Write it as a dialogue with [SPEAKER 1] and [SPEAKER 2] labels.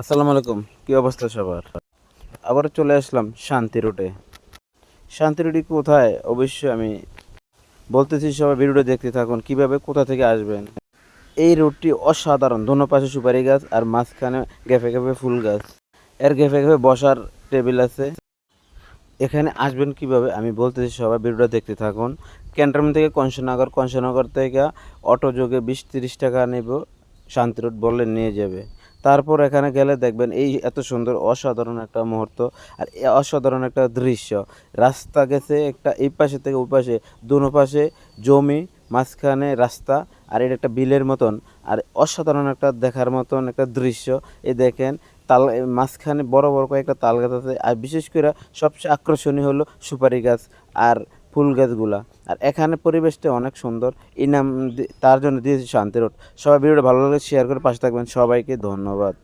[SPEAKER 1] আসসালামু আলাইকুম। কী অবস্থা সবার? আবার চলে আসলাম শান্তি রোডে শান্তি রোডে কোথায়? অবশ্যই আমি বলতেছি, সবাই ভিডিওটা দেখতে থাকুন। কীভাবে কোথা থেকে আসবেন? এই রোডটি অসাধারণ। দোনো পাশে সুপারি গাছ আর মাঝখানে গেফে গেফে ফুল গাছ। এর গেফে গেফে বসার টেবিল আছে। এখানে আসবেন কীভাবে? আমি বলতেছি, সবাই ভিডিওটা দেখতে থাকুন। ক্যান্টনমেন্ট থেকে কংসনগর কংসনগর থেকে অটো যোগে বিশ তিরিশ টাকা নেব। শান্তি রোড বললে নিয়ে যাবে। তারপর এখানে গেলে দেখবেন এই এত সুন্দর অসাধারণ একটা মুহূর্ত আর অসাধারণ একটা দৃশ্য। রাস্তা গেছে একটা এই পাশে থেকে ওই পাশে, দুনো পাশে জমি, মাঝখানে রাস্তা আর এটা একটা বিলের মতন আর অসাধারণ একটা দেখার মতন একটা দৃশ্য। এই দেখেন তাল মাঝখানে বড় বড় কয়েকটা তাল গাছ আছে আর বিশেষ করে সবচেয়ে আকর্ষণীয় হলো সুপারি গাছ আর ফুল গাছগুলা। আর এখানে পরিবেশটা অনেক সুন্দর। এই নাম তার জন্য দিয়েছি শান্তি রোড। সবাই ভিডিওটা ভালো লাগে শেয়ার করে পাশে থাকবেন। সবাইকে ধন্যবাদ।